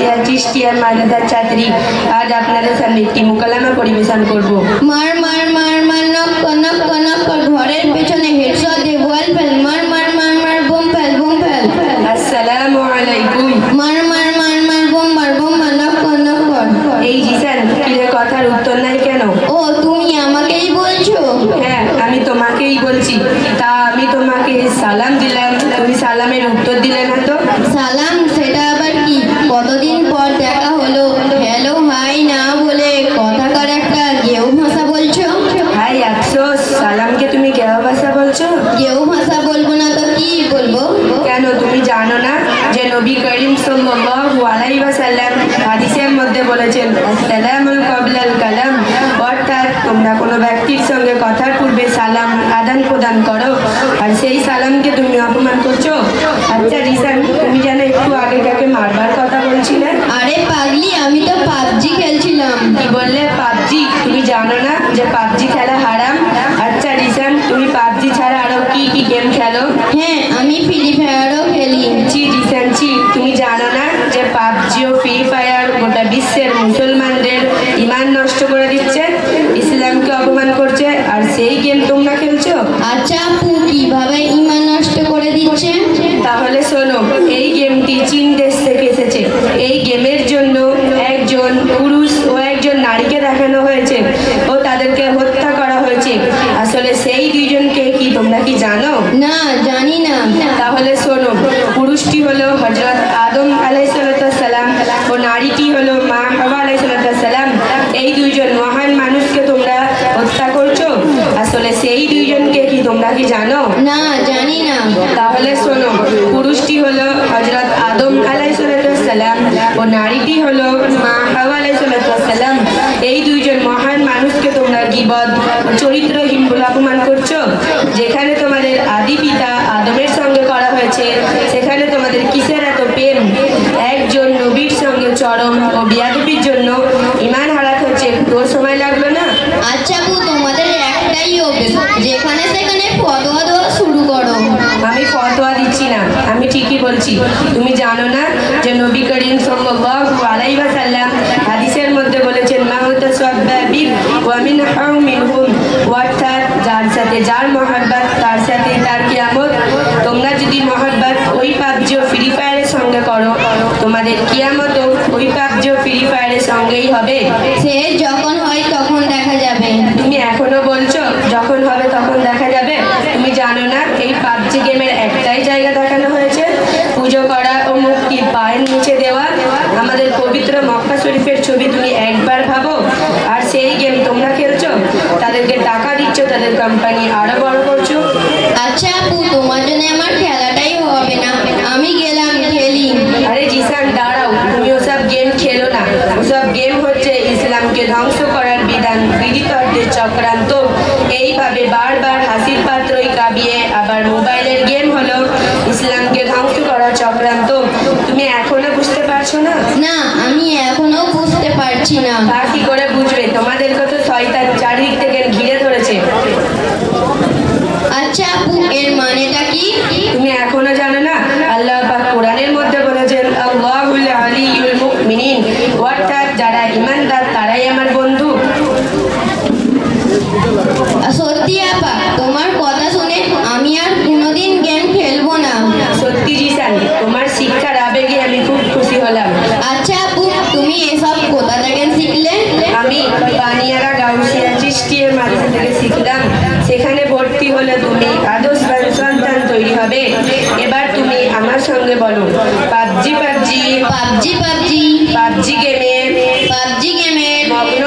গাউসিয়া চিস্টিয়া মাদাদার ছাত্রী আজ আপনাদের সামনে একটি মোকালামা পরিবেশন করব। মার মার মার মার নক নক নক ঘরের পেছনে হেডশট দিয়ে বল ফেল মার মার মার মার বোম ফেল বোম ফেল আসসালামু আলাইকুম মার মার মার মার বোম মার বোম মার নক নক এই জিসান কিরে কথার উত্তর নাই কেন ও তুমি আমাকেই বলছো হ্যাঁ আমি তোমাকেই বলছি তা আমি তোমাকে সালাম দিলাম তুমি সালামের উত্তর দিলে না তো সালাম সেটা আবার কি কতদিন পর দেখা হলো। হ্যালো হাই না বলে কথাকার একটা গেউ ভাষা বলছো? হাই আফসোস সালামকে তুমি কেউ ভাষা বলছো? গেউ ভাষা বলব না তো কি বলব? কেন তুমি জানো না যে নবী করিম সাল্লাল্লাহু আলাইহি ওয়াসাল্লাম হাদিসের মধ্যে বলেছেন আসসালামুল কাবলাল কালাম। অর্থাৎ তোমরা কোনো ব্যক্তির সঙ্গে কথার পূর্বে সালাম আদান প্রদান করো আর সেই সালামকে তুমি অপমান করছ? আচ্ছা রিসান তুমি যেন একটু আগে কাকে মারবার পাবজি খেলা হারাম? আচ্ছা রিসান তুমি পাবজি ছাড়া আরও কি কি গেম খেলো? হ্যাঁ আমি ফ্রি ফায়ারও খেলি। জি রিসেন্টলি তুমি জানো না যে পাবজি ও ফ্রি ফায়ার গোটা বিশ্বের মুসলমানদের ইমান নষ্ট করে দিচ্ছে ইসলামকে অপমান করছে আর সেই গেম তোমরা খেলছো? আচ্ছা আপু কীভাবে ইমান নষ্ট করে দিচ্ছে? তাহলে শোনো এই গেমটি চীন দেশ থেকে এসেছে। এই গেমের জন্য একজন পুরুষ ও একজন নারীকে দেখানো হয়েছে। তাদেরকে হত্যা করা হয়েছে। আসলে সেই দুইজনকে কি তোমরা কি জানো? না জানি না। তাহলে শোনো পুরুষটি হলো হজরত আদম আলাইসালাম ও নারীটি হলো মা হাওয়া আলাইসালাম এই দুইজন মহান মানুষকে তোমরা হত্যা করছ? আসলে সেই দুইজনকে কি তোমরা কি জানো? না জানি না। তাহলে শোনো পুরুষটি হলো হজরত আদম আলাইসালাম ও নারীটি হলো মা হাওয়া আলাইসালাম এই দুইজন মহান মানুষকে গিবদ চরিত্রহীন বলে অপমান করছ? যেখানে তোমাদের আদি পিতা আদমের সঙ্গে করা হয়েছে সেখানে তোমাদের কিসের এত প্রেম? একজন নবীর সঙ্গে চরম ও বিয়াদবির জন্য ইমান হারাতে হচ্ছে। একটুও সময় লাগল না? আচ্ছা তোমাদের একটাই অভ্যেস যেখানে সেখানে ফতোয়া দেওয়া শুরু করো। আমি ফতোয়া দিচ্ছি না আমি ঠিকই বলছি। তুমি জানো না যে নবী করিম সাল্লাল্লাহু আলাইহি ওয়াসাল্লাম হাদিসের মধ্যে বলেছেন মাহুত সাব্বাবিব ওয়া মিন মিনহুম অর্থাৎ যার সাথে যার মহব্বত তার সাথে তার কিয়ামত তোমরা যদি মহব্বত ওই পাবজি ও ফ্রি ফায়ারের সঙ্গে করো তোমাদের কিয়ামতও ওই পাবজি ও ফ্রি ফায়ারের সঙ্গেই হবে? সে যখন হয় তখন দেখা যাবে। তুমি এখনও বলছো যখন হবে তখন দেখা যাবে। তুমি জানো না এই পাবজি গেমের একটাই জায়গা দেখানো হয়েছে। পুজো করা ও মুক্তি পায়ের নিচে দেওয়া। আমাদের পবিত্র মক্কা শরীফের ছবি তুমি একবার ভাবো। আর সেই গেম তোমরা খেলছো? তাদেরকে টাকা দিচ্ছ তাদের কোম্পানি আরও বড় করছ। আচ্ছা আপু তোমার জন্য আমার খেলাটাই হবে না আমি গেলাম খেলি আরে জিসান দাঁড়াও তুমি ওসব গেম খেলো না ওসব গেম হচ্ছে ইসলামকে ধ্বংস করার বিধান বিদিতরদের চক্রান্ত এইভাবে বারবার হাসির পাত্রই কাবিয়ে আবার মোবাইলের গেম হলো ইসলামকে ধ্বংস করা চক্রান্ত। তুমি এখনও বুঝতে পারছ না? না আমি এখনও বুঝতে পারছি না তা কি করে বুঝবে তোমাদেরকে তো শয়তান চারিদিক থেকে ঘিরে ধরেছে আচ্ছা আপু এর মানেটা কি তুমি এখনও জানো না আল্লাহ পাক কোরআনের মধ্যে বলেছেন আল্লাহুল আলিয়ুল মুমিনিন অর্থাৎ যারা ইমানদার তারাই আমার বন্ধু সত্যি আপা তোমার কথা শুনে আমি আর কোনোদিন গেম খেলব না। সত্যি জিসান তোমার শিক্ষার আবেগে আমি খুব খুশি হলাম। আচ্ছা আপু তুমি এসব কোথা থেকে শিখলে? আমি বানিয়ারা গাউসিয়া চিস্টির মাঝে থেকে শিখলাম। সেখানে ভর্তি হলে তুমি আদর্শবান সন্তান তৈরি হবে। এবার তুমি আমার সঙ্গে বলো PUBG PUBG? PUBG PUBG. PUBG গেমে? পাবজি মগ্ন মগ্ন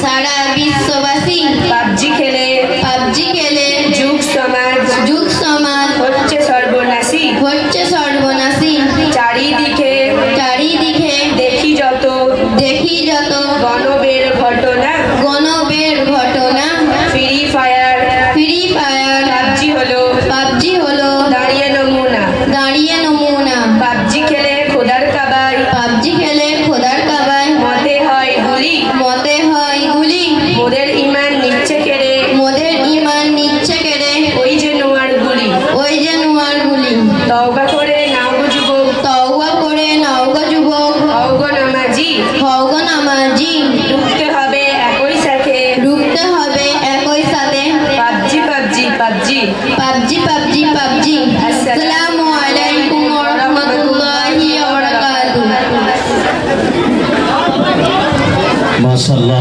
সারা বিশ্ববাসী পাবজি খেলে পাবজি খেলে যুগ সমাজ যুগ সমাজ হচ্ছে সর্বনাশী। হচ্ছে সর্বনাশী। চারিদিকে চারিদিকে দেখি যত দেখি যত গণবের ঘটনা। গণবের ঘটনা। Free fire free fire PUBG হলো পাবজি হলো দাঁড়িয়ে নমুনা। দাঁড়িয়ে মাঝি ঢুকতে হবে একই সাথে। ঢুকতে হবে একই সাথে। PUBG PUBG PUBG. PUBG PUBG PUBG. আসসালামু আলাইকুম ওয়া রাহমাতুল্লাহি ওয়া বারাকাতুহু মাশাল্লাহ